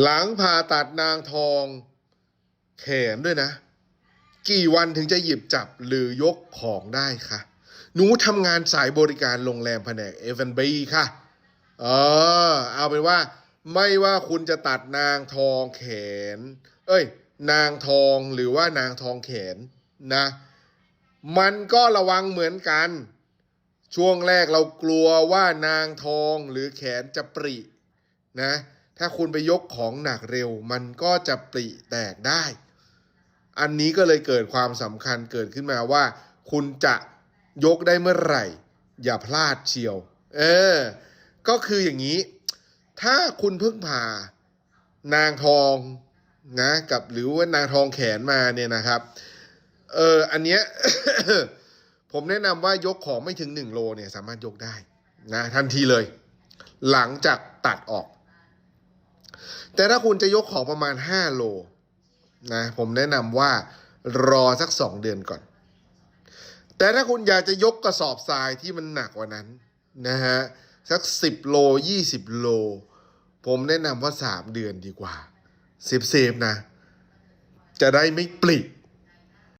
หลังผ่าตัดนางทองแขนด้วยนะ กี่วันถึงจะหยิบจับหรือยกของได้คะหนูทำงานสายบริการโรงแรมแผนก F&B ค่ะ เออ เอาเป็นว่า ไม่ว่าคุณจะตัดนางทองแขน เอ้ย นางทองหรือว่านางทองแขนนะ มันก็ระวังเหมือนกัน ช่วงแรกเรากลัวว่านางทองหรือแขนจะปรินะ ถ้าคุณไปยกของหนักเร็ว มันก็จะปริแตกได้ อันนี้ก็เลยเกิดความสำคัญเกิดขึ้นมาว่า คุณจะยกได้เมื่อไหร่ อย่าพลาดเชียว เออ ก็คืออย่างนี้ ถ้าคุณเพิ่งผ่านางทองนะกับหรือว่านางทองแขนมาเนี่ยนะครับ เอออันเนี้ยผมแนะนำว่ายกของไม่ถึง 1 โลเนี่ยสามารถยกได้นะทันทีเลย หลังจากตัดออก แต่ถ้าคุณจะยกของประมาณ 5 โลนะผมแนะนำว่ารอสัก 2 เดือนก่อน แต่ถ้าคุณอยากจะยกกระสอบทรายที่มันหนักกว่านั้นนะฮะสัก 10 โล 20 โล ผมแนะนำว่า 3 เดือนดีกว่าเซฟๆนะ จะได้ไม่ปลิ